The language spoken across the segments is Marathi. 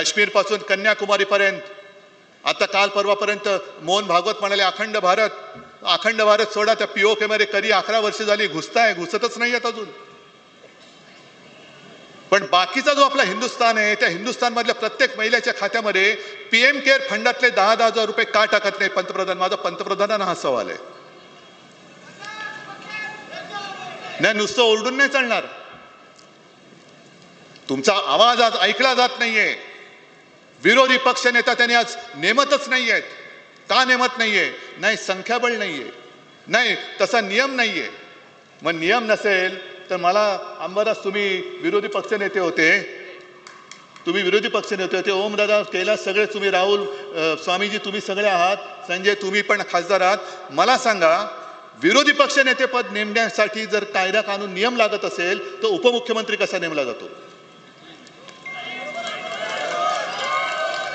काश्मीरपासून कन्याकुमारीपर्यंत आता काल परवापर्यंत मोहन भागवत म्हणाले अखंड भारत अखंड भारत सोडा त्या पीओके मध्ये कधी अकरा वर्ष झाली घुसताय घुसतच नाही आहेत अजून. पण बाकीचा जो आपला हिंदुस्थान आहे त्या हिंदुस्थानमधल्या प्रत्येक महिलेच्या खात्यामध्ये पी एम केअर फंडातले दहा दहा हजार रुपये का टाकत नाही पंतप्रधान? माझा पंतप्रधानांना हा सवाल आहे. नाही नुसतं ओरडून नाही चालणार. तुमचा आवाज आज ऐकला जात नाहीये. विरोधी पक्ष नेता त्यांनी आज नेमतच नाही आहेत का नेमत नाही आहे नाही संख्याबळ नाही आहे नाही तसा नियम नाही आहे मग नियम नसेल तर मला अंबादास तुम्ही विरोधी पक्ष नेते होते. तुम्ही विरोधी पक्ष नेते होते. ओमदादा कैलास सगळे तुम्ही राहुल स्वामीजी तुम्ही सगळे आहात. संजय तुम्ही पण खासदार आहात. मला सांगा विरोधी पक्ष नेतेपद नेमण्यासाठी जर कायदा कानून नियम लागत असेल तर उपमुख्यमंत्री कसा नेमला जातो?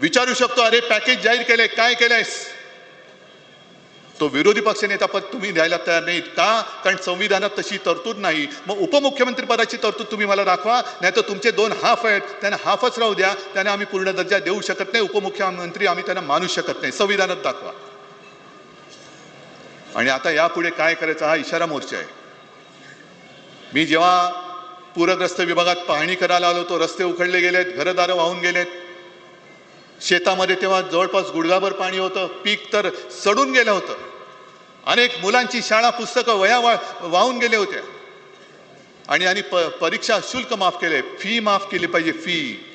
विचारू शकतो अरे पॅकेज जाहीर केले काय केलंयस? तो विरोधी पक्ष नेता पद तुम्ही द्यायला तयार नाहीत का? कारण संविधानात तशी तरतूद नाही. मग उपमुख्यमंत्री पदाची तरतूद तुम्ही मला दाखवा नाही तर तुमचे दोन हाफ आहेत त्यांना हाफच राहू द्या त्यांना आम्ही पूर्ण दर्जा देऊ शकत नाही उपमुख्यमंत्री आम्ही त्यांना मानू शकत नाही. संविधानात दाखवा. आणि आता यापुढे काय करायचा हा इशारा मोर्चा आहे. मी जेव्हा पूरग्रस्त विभागात पाहणी करायला आलो तो रस्ते उखडले गेलेत घरदारं वाहून गेलेत शेतामध्ये तेव्हा जवळपास गुडघाभर पाणी होतं पीक तर सडून गेलं होतं. अनेक मुलांची शाळा पुस्तकं वया वा वाहून गेले होते. आणि आणि प परीक्षा शुल्क माफ केले फी माफ केली पाहिजे फी.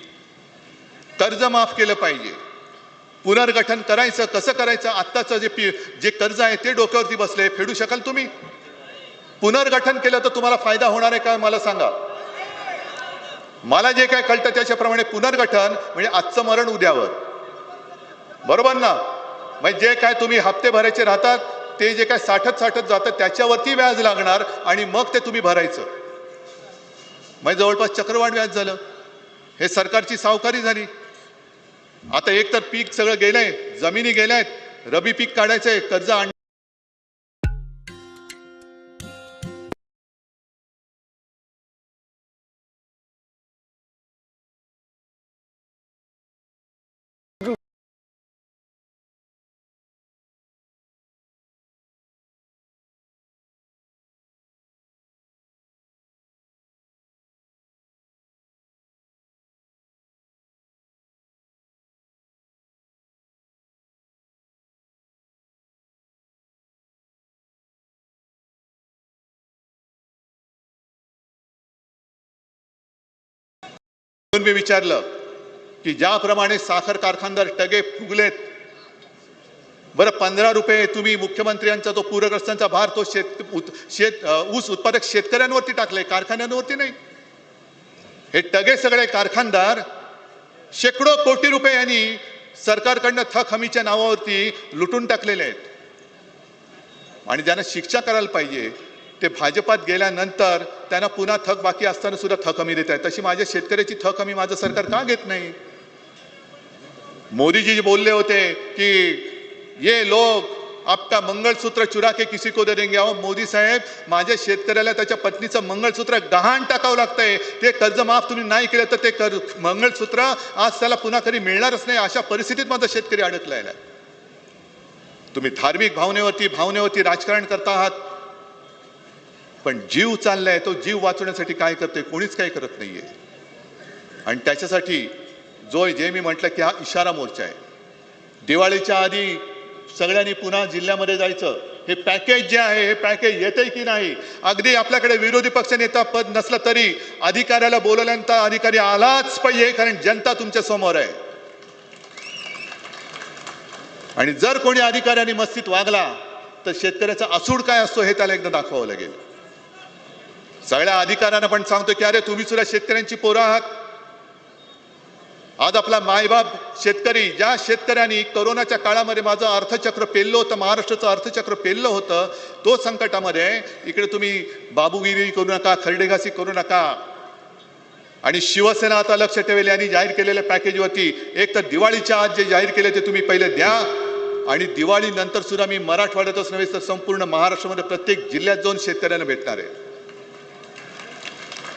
कर्ज माफ केलं पाहिजे. पुनर्गठन करायचं कसं करायचं आत्ताचं जे पी जे कर्ज आहे ते डोक्यावरती बसले फेडू शकाल तुम्ही? पुनर्गठन केलं तर तुम्हाला फायदा होणार आहे का मला सांगा. मला जे काय कळतं त्याच्याप्रमाणे पुनर्गठन म्हणजे आजचं मरण उद्यावर. बरोबर ना? म्हणजे जे काय तुम्ही हप्ते भरायचे राहतात ते जे काय साठत साठत जातं त्याच्यावरती व्याज लागणार आणि मग ते तुम्ही भरायचं. म्हणजे जवळपास चक्रवाढ व्याज झालं. हे सरकारची सावकारी झाली. आता एक तर पीक सगळं गेलंय जमिनी गेल्यात रबी पीक काढायचंय कर्ज आण मी विचारलं की ज्याप्रमाणे साखर कारखानदार टगे फुगलेत बरं पंधरा रुपये तुम्ही मुख्यमंत्र्यांचा तो पूरग्रस्तांचा भार तो शेत उत- शेत ऊस उत्पादक शेतकऱ्यांवरती टाकले कारखान्यांवरती नाही. हे टगे सगळे कारखानदार शेकडो कोटी रुपये यांनी सरकारकडनं थक हमीच्या नावावरती लुटून टाकलेले आहेत. आणि ज्यांना शिक्षा करायला पाहिजे ते भाजपात गेल्यानंतर त्यांना पुन्हा थक बाकी असताना सुद्धा थक हमी देत आहे तशी माझ्या शेतकऱ्याची थक हमी माझं सरकार का घेत नाही? मोदीजी बोलले होते की ये लोक आपका मंगळसूत्र चुरा के किसी को दे देंगे. अहो मोदी साहेब माझ्या शेतकऱ्याला त्याच्या पत्नीचं मंगळसूत्र गहाण टाकावं लागतंय. ते कर्ज माफ तुम्ही नाही केलं तर ते कर मंगळसूत्र आज त्याला पुन्हा कधी मिळणारच नाही अशा परिस्थितीत माझा शेतकरी अडकलेला आहे. तुम्ही धार्मिक भावनेवरती भावनेवरती राजकारण करता आहात. पण जीव चाललाय तो जीव वाचवण्यासाठी काय करतोय कोणीच काय करत नाहीये. आणि त्याच्यासाठी जो जे मी म्हटलं की हा इशारा मोर्चा आहे. दिवाळीच्या आधी सगळ्यांनी पुन्हा जिल्ह्यामध्ये जायचं. हे पॅकेज जे आहे हे पॅकेज येते की नाही अगदी आपल्याकडे विरोधी पक्षनेता पद नसलं तरी अधिकाऱ्याला बोलवल्यानंतर अधिकारी आलाच पाहिजे कारण जनता तुमच्यासमोर आहे. आणि जर कोणी अधिकाऱ्यांनी मस्तीत वागला तर शेतकऱ्याचा असूड काय असतो हे त्याला एकदा दाखवावं लागेल. सगळ्या अधिकाऱ्यांना पण सांगतो की अरे तुम्ही सुद्धा शेतकऱ्यांची पोरं आहात. आज आपला मायबाप शेतकरी ज्या शेतकऱ्यांनी कोरोनाच्या काळामध्ये माझं अर्थचक्र पेललं होतं महाराष्ट्राचं अर्थचक्र पेललं होतं तो संकटामध्ये इकडे तुम्ही बाबूगिरी करू नका खरडेघासी करू नका. आणि शिवसेना आता लक्ष ठेवेल यांनी जाहीर केलेल्या पॅकेजवरती. एक तर दिवाळीच्या आज जे जाहीर केले ते तुम्ही पहिले द्या. आणि दिवाळीनंतर सुद्धा मी मराठवाड्यातच नव्हे तर संपूर्ण महाराष्ट्रामध्ये प्रत्येक जिल्ह्यात जाऊन शेतकऱ्यांना भेटणार आहे.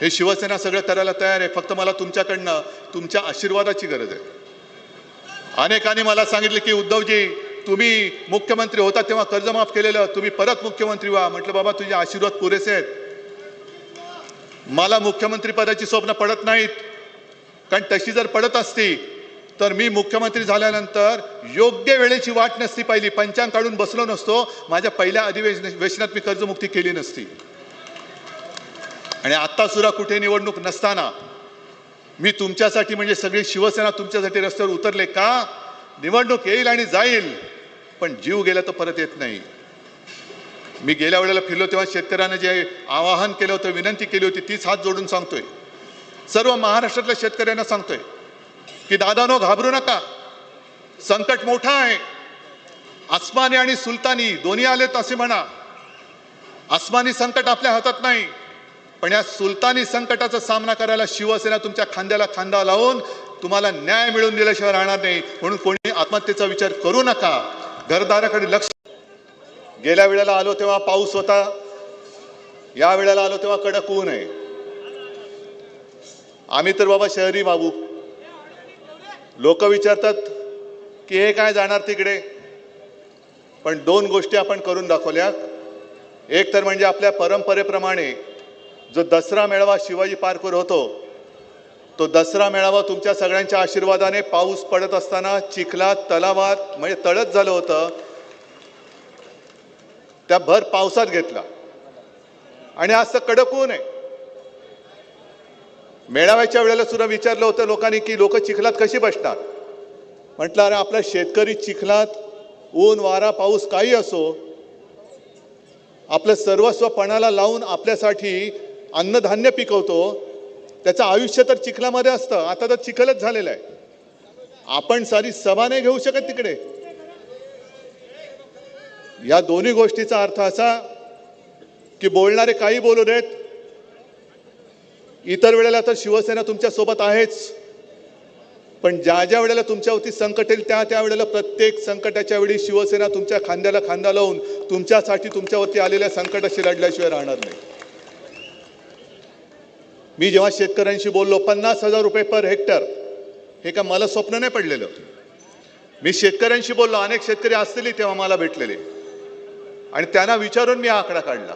हे शिवसेना सगळं करायला तयार आहे. फक्त मला तुमच्याकडनं तुमच्या आशीर्वादाची गरज आहे. अनेकांनी मला सांगितलं की उद्धवजी तुम्ही मुख्यमंत्री होता तेव्हा कर्जमाफ केलेलं. तुम्ही परत मुख्यमंत्री व्हा. म्हटलं बाबा तुझे आशीर्वाद पुरेसे आहेत. मला मुख्यमंत्री पदाची स्वप्न पडत नाहीत. कारण तशी जर पडत असती तर मी मुख्यमंत्री झाल्यानंतर योग्य वेळेची वाट नसती पाहिली. पंचांग काढून बसलो नसतो. माझ्या पहिल्या अधिवेशनात मी कर्जमुक्ती केली नसती. आणि आत्तासुद्धा कुठे निवडणूक नसताना मी तुमच्यासाठी म्हणजे सगळी शिवसेना तुमच्यासाठी रस्त्यावर उतरले का? निवडणूक येईल आणि जाईल. पण जीव गेला तर परत येत नाही. मी गेल्या वेळेला फिरलो तेव्हा शेतकऱ्यांना जे आवाहन केलं होतं विनंती केली होती तीच हात जोडून सांगतोय. सर्व महाराष्ट्रातल्या शेतकऱ्यांना सांगतोय की दादानो घाबरू नका. संकट मोठा आहे. आस्मानी आणि सुलतानी दोन्ही आलेत असे म्हणा. अस्मानी संकट आपल्या हातात नाही. पण या सुलतानी संकटाचा सामना करायला शिवसेना तुमच्या खांद्याला खांदा लावून तुम्हाला न्याय मिळवून दिल्याशिवाय राहणार नाही. म्हणून कोणी आत्महत्येचा विचार करू नका. घरदाराकडे लक्ष गेल्या वेळेला आलो तेव्हा पाऊस होता. या वेळेला आलो तेव्हा कडक ऊन आहे. आम्ही तर बाबा शहरी बाबू. लोक विचारतात की हे काय जाणार तिकडे? पण दोन गोष्टी आपण करून दाखवल्या. एक तर म्हणजे आपल्या परंपरेप्रमाणे जो दसरा मेळावा शिवाजी पार्कवर होतो तो दसरा मेळावा तुमच्या सगळ्यांच्या आशीर्वादाने पाऊस पडत असताना चिखलात तलावात म्हणजे तळत झालं होतं. त्या भर पावसात घेतला. आणि असं तर कडक ऊन आहे. मेळाव्याच्या वेळेला सुद्धा विचारलं होतं लोकांनी की लोक चिखलात कशी बसणार म्हटलं अरे आपला शेतकरी चिखलात ऊन वारा पाऊस काही असो आपलं सर्वस्व पणाला लावून आपल्यासाठी अन्नधान्य पिकवतो त्याचं आयुष्य तर चिखलामध्ये असतं आता तर चिखलच झालेलं आहे. आपण सारी सभा नाही घेऊ शकत तिकडे. या दोन्ही गोष्टीचा अर्थ असा की बोलणारे काही बोलू देत इतर वेळेला तर शिवसेना तुमच्यासोबत आहेच. पण ज्या ज्या वेळेला तुमच्यावरती संकट येईल त्या त्या वेळेला प्रत्येक संकटाच्या वेळी शिवसेना तुमच्या खांद्याला खांदा लावून तुमच्यासाठी तुमच्यावरती आलेल्या संकटाशी लढल्याशिवाय राहणार नाही. मी जेव्हा शेतकऱ्यांशी बोललो पन्नास हजार रुपये पर हेक्टर. हे का मला स्वप्न नाही पडलेलं. मी शेतकऱ्यांशी बोललो अनेक शेतकरी असतील तेव्हा मला भेटलेले. आणि त्यांना विचारून मी हा आकडा काढला.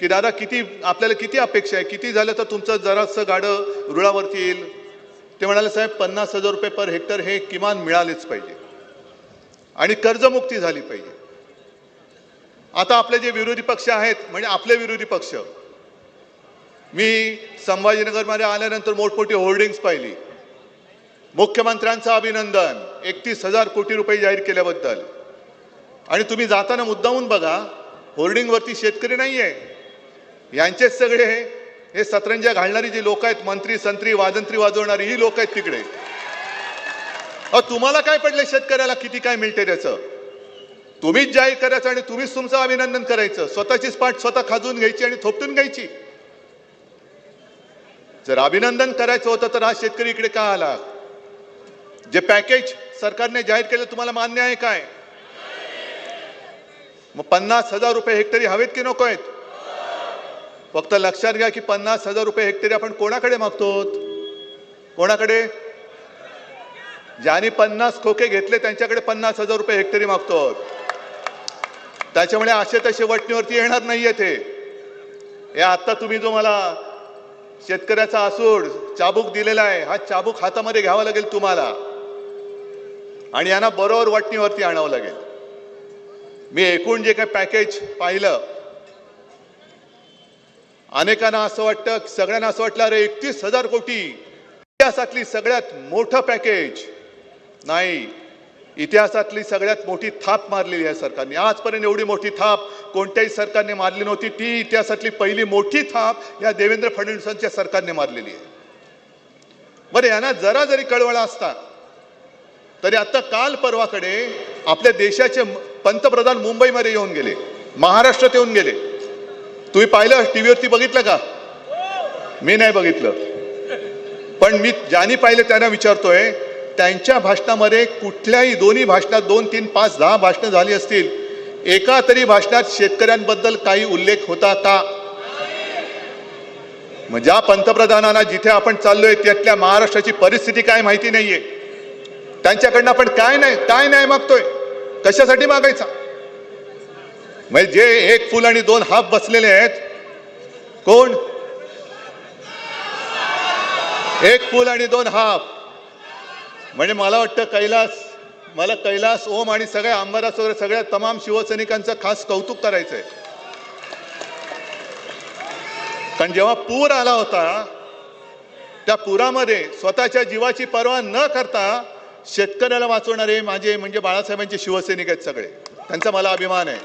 की दादा किती आपल्याला किती अपेक्षा आहे? किती झालं तर तुमचं जरासं गाडं रुळावरती येईल? ते म्हणाले साहेब पन्नास हजार रुपये पर हेक्टर हे किमान मिळालेच पाहिजे. आणि कर्जमुक्ती झाली पाहिजे. आता आपले जे विरोधी पक्ष आहेत म्हणजे आपले विरोधी पक्ष मी संभाजीनगरमध्ये आल्यानंतर मोठमोठी होर्डिंग्स पाहिली. मुख्यमंत्र्यांचं अभिनंदन एकतीस हजार कोटी रुपये जाहीर केल्याबद्दल. आणि तुम्ही जाताना मुद्दामून बघा होर्डिंगवरती शेतकरी नाही आहे यांचेच सगळे हे सतरंजा घालणारी जी लोक आहेत मंत्री संत्री वादंत्री वाजवणारी ही लोक आहेत तिकडे. अहो तुम्हाला काय पडले शेतकऱ्याला? किती काय मिळते त्याचं? तुम्हीच जाहीर करायचं आणि तुम्हीच तुमचं अभिनंदन करायचं. स्वतःचीच पाठ स्वतः खाजून घ्यायची आणि थोपटून घ्यायची. जर अभिनंदन करायचं होतं तर हा शेतकरी इकडे का आला? जे पॅकेज सरकारने जाहीर केलं तुम्हाला मान्य आहे काय? मग पन्नास हजार रुपये हेक्टरी हवेत की नको आहेत? फक्त लक्षात घ्या की पन्नास हजार रुपये हेक्टरी आपण कोणाकडे मागतो कोणाकडे? ज्यांनी पन्नास खोके घेतले त्यांच्याकडे पन्नास हजार रुपये हेक्टरी मागतो त्याच्यामुळे असे तसे वटणीवरती येणार नाहीये ते. या आत्ता तुम्ही जो मला शेतकऱ्याचा आसूड चाबूक दिलेला आहे. हा चाबूक हातामध्ये घ्यावा लागेल तुम्हाला. आणि यांना बरोबर वाटणीवरती आणावं लागेल. मी एकूण जे काही पॅकेज पाहिलं अनेकांना असं वाटतं सगळ्यांना असं वाटलं अरे एकतीस हजार कोटी. इतिहासातली सगळ्यात मोठं पॅकेज नाही. इतिहासातली सगळ्यात मोठी थाप मारलेली आहे सरकारने. आजपर्यंत एवढी मोठी थाप कोणत्याही सरकारने मारली नव्हती. ती इतिहासातली पहिली मोठी थाप या देवेंद्र फडणवीसांच्या सरकारने मारलेली आहे. बरं यांना जरा जरी कळवळा असता तरी आता काल परवाकडे आपल्या देशाचे पंतप्रधान मुंबईमध्ये येऊन गेले महाराष्ट्रात येऊन गेले. तुम्ही पाहिलं टीव्हीवरती बघितलं का? मी नाही बघितलं. पण मी ज्यांनी पाहिलं त्यांना विचारतोय त्यांच्या भाषणामध्ये कुठल्याही दोन्ही भाषणात दोन तीन पाच दहा भाषणं झाली असतील एका तरी भाषणात शेतकऱ्यांबद्दल काही उल्लेख होता का? मग ज्या पंतप्रधानांना जिथे आपण चाललोय त्यातल्या महाराष्ट्राची परिस्थिती काय माहिती नाहीये. त्यांच्याकडनं आपण काय नाही काय नाही मागतोय? कशासाठी मागायचा? म्हणजे जे एक फुल आणि दोन हाफ बसलेले आहेत कोण? एक फुल आणि दोन हाफ. म्हणजे मला वाटतं कैलास मला कैलास ओम आणि सगळ्या अंबादास वगैरे सगळ्या तमाम शिवसैनिकांचं खास कौतुक करायचंय. कारण जेव्हा पूर आला होता त्या पुरामध्ये स्वतःच्या जीवाची पर्वा न करता शेतकऱ्याला वाचवणारे माझे म्हणजे बाळासाहेबांचे शिवसैनिक आहेत सगळे. त्यांचा मला अभिमान आहे.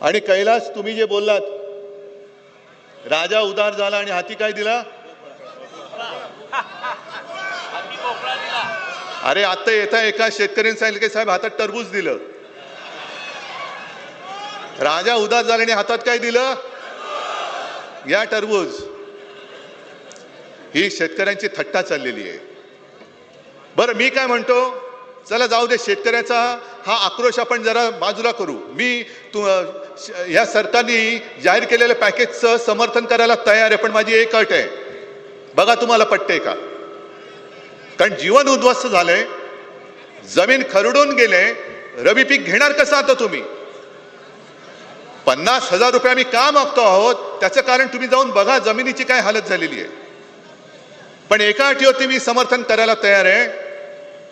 आणि कैलास तुम्ही जे बोललात राजा उदार झाला आणि हाती काय दिला? अरे आता येता एका शेतकऱ्याने सांगितलं की साहेब हातात टरबूज दिलं. राजा उदास झाल्याने हातात काय दिलं? या टरबूज. ही शेतकऱ्यांची थट्टा चाललेली आहे. बरं मी काय म्हणतो? चला जाऊ दे शेतकऱ्याचा हा आक्रोश आपण जरा बाजूला करू. मी तू श- या सरकारने जाहीर केलेल्या पॅकेजचं समर्थन करायला तयार आहे पण माझी एक अट आहे. बघा तुम्हाला पटते का? कारण जीवन उद्ध्वस्त झालंय जमीन खरडून गेले रबी पीक घेणार कसं आता तुम्ही? पन्नास हजार रुपये आम्ही का मागतो आहोत? त्याचं कारण तुम्ही जाऊन बघा जमिनीची काय हालत झालेली आहे. पण एका अटीवरती मी समर्थन करायला तयार आहे.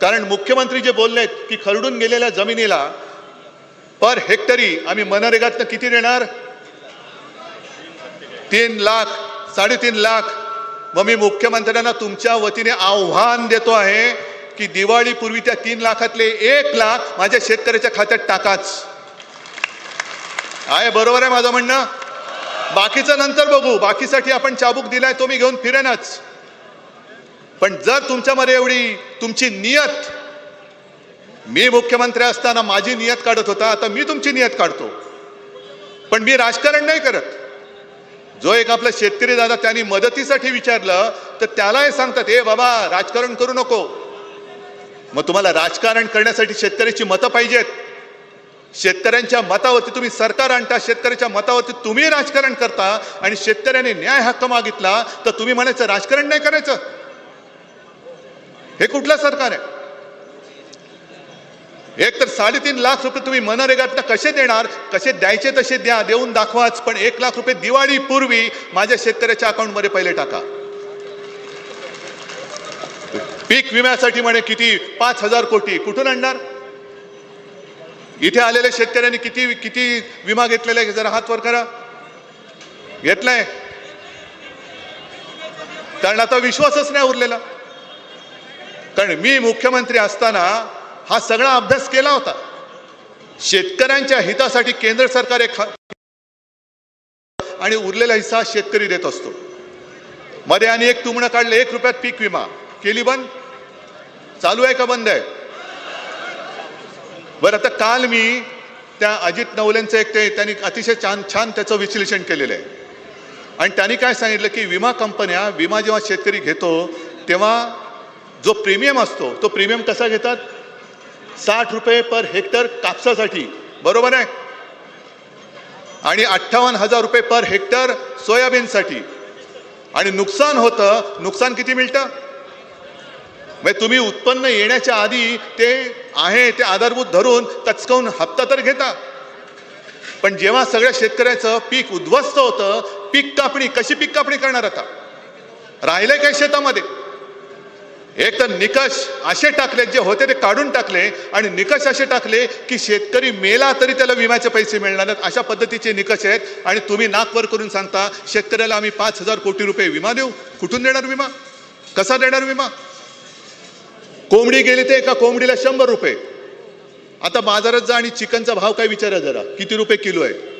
कारण मुख्यमंत्री जे बोललेत की खरडून गेलेल्या जमिनीला पर हेक्टरी आम्ही मनरेगातनं किती देणार? तीन लाख साडेतीन लाख मग मी मुख्यमंत्र्यांना तुमच्या वतीने आव्हान देतो आहे की दिवाळीपूर्वी त्या तीन लाखातले एक लाख माझ्या शेतकऱ्याच्या खात्यात टाकाच. आहे बरोबर आहे माझं म्हणणं? बाकीचं नंतर बघू. बाकीसाठी आपण चाबूक दिलाय तो मी घेऊन फिरेनच. पण जर तुमच्यामध्ये एवढी तुमची नियत मी मुख्यमंत्री असताना माझी नियत काढत होता आता मी तुमची नियत काढतो. पण मी राजकारण नाही करत. जो एक आपला शेतकरी दादा त्यांनी मदतीसाठी विचारलं तर त्याला हे सांगतात हे बाबा राजकारण करू नको. मग तुम्हाला राजकारण करण्यासाठी शेतकऱ्याची मतं पाहिजेत. शेतकऱ्यांच्या मतावरती तुम्ही सरकार आणता शेतकऱ्याच्या मतावरती तुम्ही राजकारण करता आणि शेतकऱ्याने न्याय हक्क मागितला तर तुम्ही म्हणायचं राजकारण नाही करायचं. हे कुठलं सरकार आहे? एक तर साडेतीन लाख रुपये तुम्ही मनरेगातनं कसे देणार? कसे द्यायचे तसे द्या देऊन दाखवाच. पण एक लाख रुपये दिवाळी पूर्वी माझ्या शेतकऱ्याच्या अकाउंटमध्ये पहिले टाका. पीक विम्यासाठी म्हणे किती? पाच हजार कोटी. कुठून आणणार? इथे आलेल्या शेतकऱ्यांनी किती किती विमा घेतलेला आहे? जरा हात वर करा. घेतलाय? कारण आता विश्वासच नाही उरलेला. कारण मी मुख्यमंत्री असताना हा सगळा अभ्यास केला होता. शेतकऱ्यांच्या हितासाठी केंद्र सरकार एक आणि उरलेला हिस्सा शेतकरी देत असतो. मध्ये आणि एक तुमणं काढलं एक रुपयात पीक विमा. केली बंद? चालू आहे का बंद आहे? बरं आता काल मी त्या अजित नवलेंचं एक ते त्यांनी अतिशय छान छान त्याचं विश्लेषण केलेलं आहे. आणि त्यांनी काय सांगितलं की विमा कंपन्या विमा जेव्हा शेतकरी घेतो तेव्हा जो प्रीमियम असतो तो प्रीमियम कसा घेतात? साठ रुपये पर हेक्टर कापसासाठी. बरोबर आहे? आणि अठ्ठावन्न हजार रुपये पर हेक्टर सोयाबीनसाठी. आणि नुकसान होतं नुकसान किती मिळतं? म्हणजे तुम्ही उत्पन्न येण्याच्या आधी ते आहे ते आधारभूत धरून कचकावून हप्ता तर घेता. पण जेव्हा सगळ्या शेतकऱ्याचं पीक उद्ध्वस्त होतं पीक कापणी कशी पीक कापणी करणार आता? राहिलंय काय शेतामध्ये? एक तर निकष असे टाकले जे होते ते काढून टाकले आणि निकष असे टाकले की शेतकरी मेला तरी त्याला विम्याचे पैसे मिळणार नाहीत. अशा पद्धतीचे निकष आहेत आणि तुम्ही नाकवर करून सांगता शेतकऱ्याला आम्ही पाच हजार कोटी रुपये विमा देऊ. कुठून देणार विमा? कसा देणार विमा? कोंबडी गेली ते एका कोंबडीला शंभर रुपये. आता बाजारात जा आणि चिकनचा भाव काय विचारा जरा. किती रुपये किलो आहे?